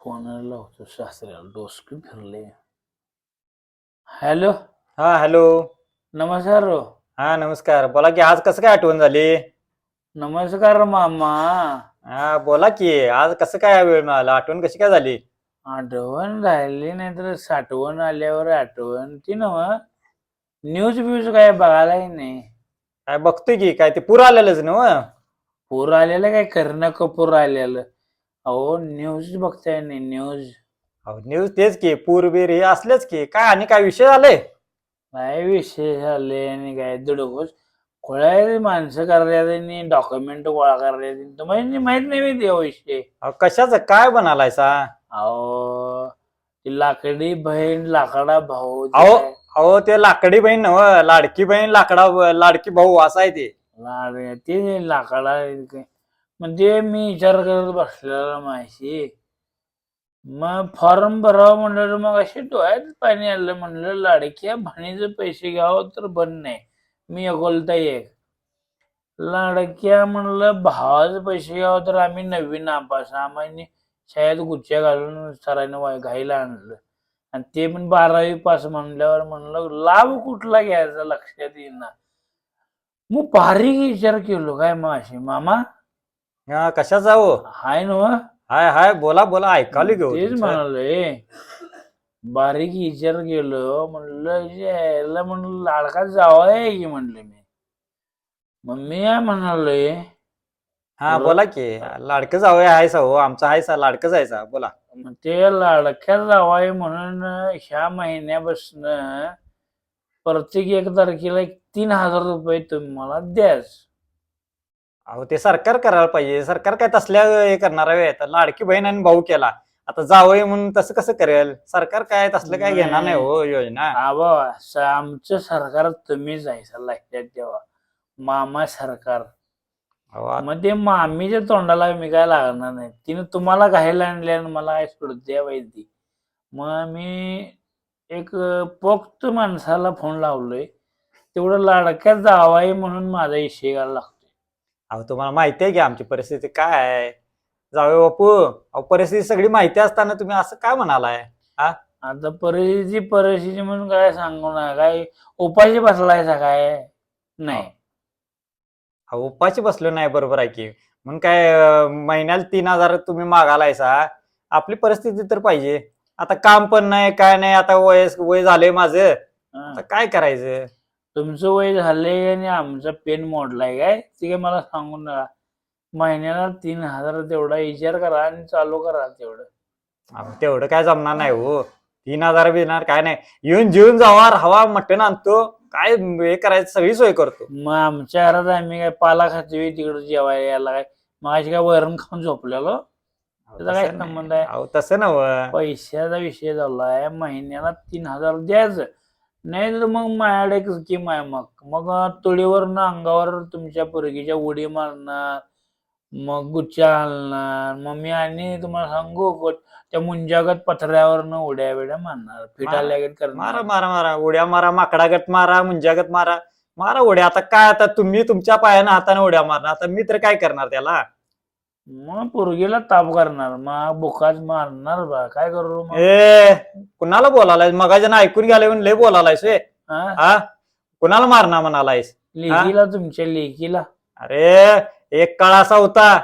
Phone लावतो सासऱ्याला डोसकी फिरले. Hello? हा हॅलो. नमस्कार हो. हा नमस्कार. बोला की आज कसं काय आठवण झाली? नमस्कार मामा. हा बोला की आज कसं काय वेळ मिळाला? आठवण कशी काय झाली? आठवण राहिली नाही तर साठवण आल्यावर आठवण ती नव. न्यूज ब्यूज काय बघायलाही नाही. काय बघतोय की काय ते पूर आलेलंच ना? पूर आलेलं काय? करणं कपूर आलेलं. अहो न्यूज बघताय नाही न्यूज अहो न्यूज तेच की पूर बीर हे असलेच की. काय आणि काय विषय झाले? काय विषय झाले आणि काय? दुडकोस खोळ्या माणसं आणि डॉक्युमेंट गोळा करतात तुम्हाला माहीत नाही मी ते विषय. अहो कशाच? काय बनालाय सा अहो ती लाकडी बहीण लाकडा भाऊ जे अहो अहो ते लाकडी बहीण नव लाडकी बहीण लाकडा लाडकी भाऊ असं आहे ते. लाड ते लाकडा म्हणजे मी विचार करत बसलेला माहिती. मग फॉर्म भरावं म्हणलं मग असे डोळ्यात पाणी आलं. म्हणलं लाडक्या बहिणीचे पैसे घ्यावं तर बंद नाही. मी अकोलता एक. लाडक्या म्हणलं भावाचे पैसे घ्यावं तर आम्ही नवीन नापास आम्हाला शाळेत गुच्छ्या घालून सरांनी वाय घाईला आणलं. आणि ते पण बारावी पास म्हणल्यावर म्हणलं लाभ कुठला घ्यायचा लक्षात येईना. मग बारीक विचार केलो काय माशी मामा हा कशाचा हो हाय ना. हाय हाय बोला बोला ऐकायला घेऊ तेच म्हणालोय. बारीक विचार केलो म्हणलं यायला म्हणलं लाडका जावा आहे की म्हणलं मी. मग मी काय म्हणालोय. हा बोला की लाडकं जावं आहे सा हो आमचा आहे सा आहे सा बोला. मग ते लाडक्या जावाय म्हणून ह्या महिन्यापासून प्रत्येक एक तारखेला एक तीन हजार रुपये तुम्ही मला द्याच अहो ते सरकार करायला पाहिजे. सरकार काय तसल्या हे करणार आहे तर लाडकी बहीण आणि भाऊ केला. आता जावई म्हणून तसं कसं करेल? सरकार काय तसलं काय घेणार नाही हो योजना. आबा स- आमचं सरकार तुम्हीच आहे. सर लक्षात ठेवा. मामा सरकार. अहो, आ- मग ते मामीच्या तोंडाला मी काय लागणार नाही. तिने तुम्हाला घायला आणले आणि मला काय सोडत द्या पाहिजे मग मी एक पोक्त माणसाला फोन लावलोय. तेवढं लाडक्यात जावाय म्हणून माझा इशे घाला लागतोय. अहो तुम्हाला माहिती आहे की आमची परिस्थिती काय आहे? जावे बापू. अहो परिस्थिती सगळी माहिती असताना तुम्ही असं काय म्हणालाय? आता परिस्थिती परिस्थिती म्हणून काय सांगू ना? काय उपाशी बसलायचा काय? नाही. अहो उपाशी बसलो नाही बरोबर आहे की. म्हणून काय अं, महिन्याला तीन हजार तुम्ही मागालायसा? आपली परिस्थिती तर पाहिजे. आता काम पण नाही काय नाही आता वय वय झालंय माझं. हा. आता काय करायचं? तुमचं वय झालंय आणि आमचा पेन मोडलाय काय? ते काय मला सांगू नका. महिन्याला तीन हजार तेवढा विचार करा आणि चालू करा तेवढं. अहो, तेवढं काय जमणार नाही हो. तीन हजार बिणार काय नाही. येऊन जेवून जावा राहावा मटण आणतो. काय हे करायचं? सगळी सोय करतो. मग आमच्या घरात आम्ही काय पाला खातोय तिकडे जेवायला यायला काय? मग अशी काय वरण खाऊन झोपलेलो. त्याचा काय तसं नाही. संबंध आहे? अहो तसं नव पैशाचा विषय झालाय. महिन्याला तीन हजार द्यायचं. नाही तर मग माझ्याकडे एक स्कीम आहे मग. मग तुळीवरनं अंगावर तुमच्या पोरगीच्या उडी मारणार मग गुच्छा घालणार मग मी आणि तुम्हाला सांगू त्या मुंजागत पथऱ्यावरनं उड्या बिड्या मारणार फिटाल्यागत मारा. करणार. मारा मारा. उड्या मारा माकडागत मारा मुंजागत मारा. मारा उड्या. आता काय आता तुम्ही तुमच्या पायानं हाताने उड्या मारणार. आता मी तर काय करणार त्याला? मग पोरगीला ताप करणार मग बुकाच मारणार बा. काय करू मग? ए कुणाला बोलालायस? मगाजन ऐकून गेले म्हणून लय बोलालायस वे हा? हा? कुणाला मारणार म्हणालायस? लेकीला तुमच्या लेकीला. अरे एक काळ असा होता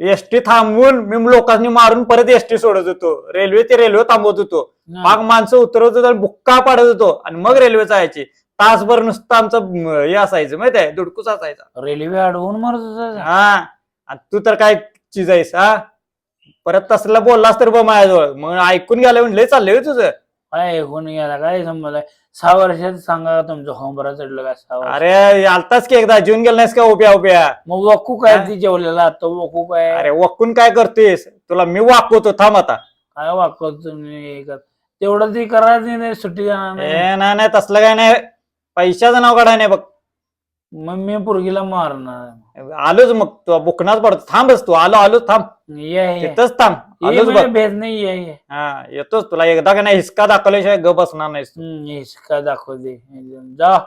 एसटी थांबवून मी लोकांनी मारून परत एसटी सोडत होतो. रेल्वे ते रेल्वे थांबवत होतो. माग माणसं उतरवत होतो आणि बुक्का पाडत होतो. आणि मग रेल्वे जायची. तासभर नुसतं आमचं म, हे असायचं माहिती आहे? दुडकूच असायचा. रेल्वे अडवून मरत होता. हा. आणि तू तर काय चीज आहेस हा? परत तसला बोललास तर बा माझ्याजवळ. मग ऐकून गेलं म्हणलं चाललंय होय तुझं. काय होऊन गेला काय आहे? सहा वर्षात सांगा तुमचं होमबरा चढलं काय सहा वर्ष अरे आलताच की एकदा जेवून गेला नाहीस का उभ्या उभ्या? मग वकू काय? ती जेवलेला? आता वकू काय? अरे वकून काय करतोयस तुला मी वाकवतो थांब आता. काय वाकवत तुम्ही? हे कर- तेवढं ती करायची नाही सुट्टी नाही. ए नाही नाही तसलं काय नाही. पैशाचं नाव काढाय नाही बघ. मग मी पोरगीला मारणार. आलोच मग तू बुकनाच पडतो थांबच तू आलो आलो थांब. ये ये. तिथंच थांब ये आलोच म्हणजे भेद नाही ये ये. हा येतोच तुला एकदा का नाही हिसका दाखवल्याशिवाय ग बसणार नाहीस हम्म, हे शिका दाखव दे. जा.